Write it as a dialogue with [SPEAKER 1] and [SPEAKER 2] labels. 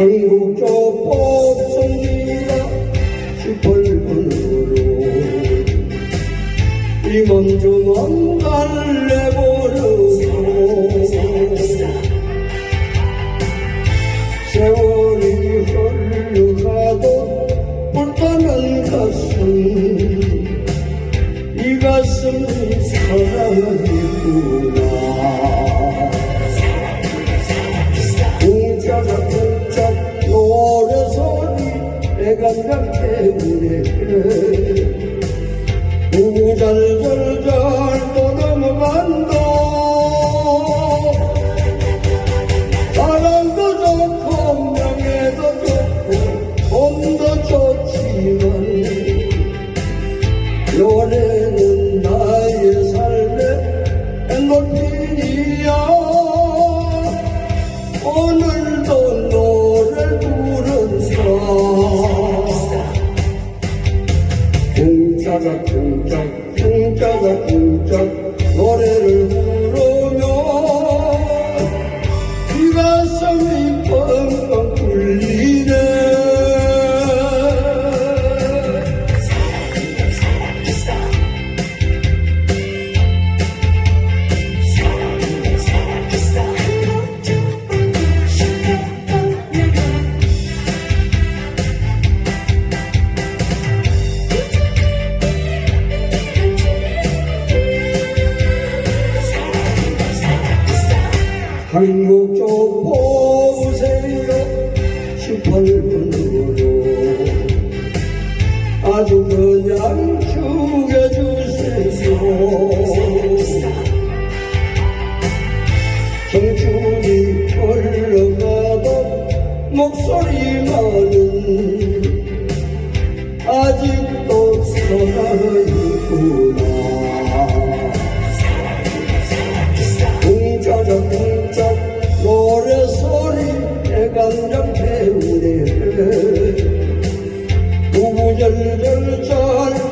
[SPEAKER 1] 행복조 뽑습니다 시뻘건으로 이몸조만 달래버려서 세월 영감 때문에 우절절절 또 넘어간 풍경 풍경 풍경 노래를 한국 좀 보세요 18분으로 아주 그냥 죽여주세요. 청춘이 흘러가던 목소리만은 gönül çol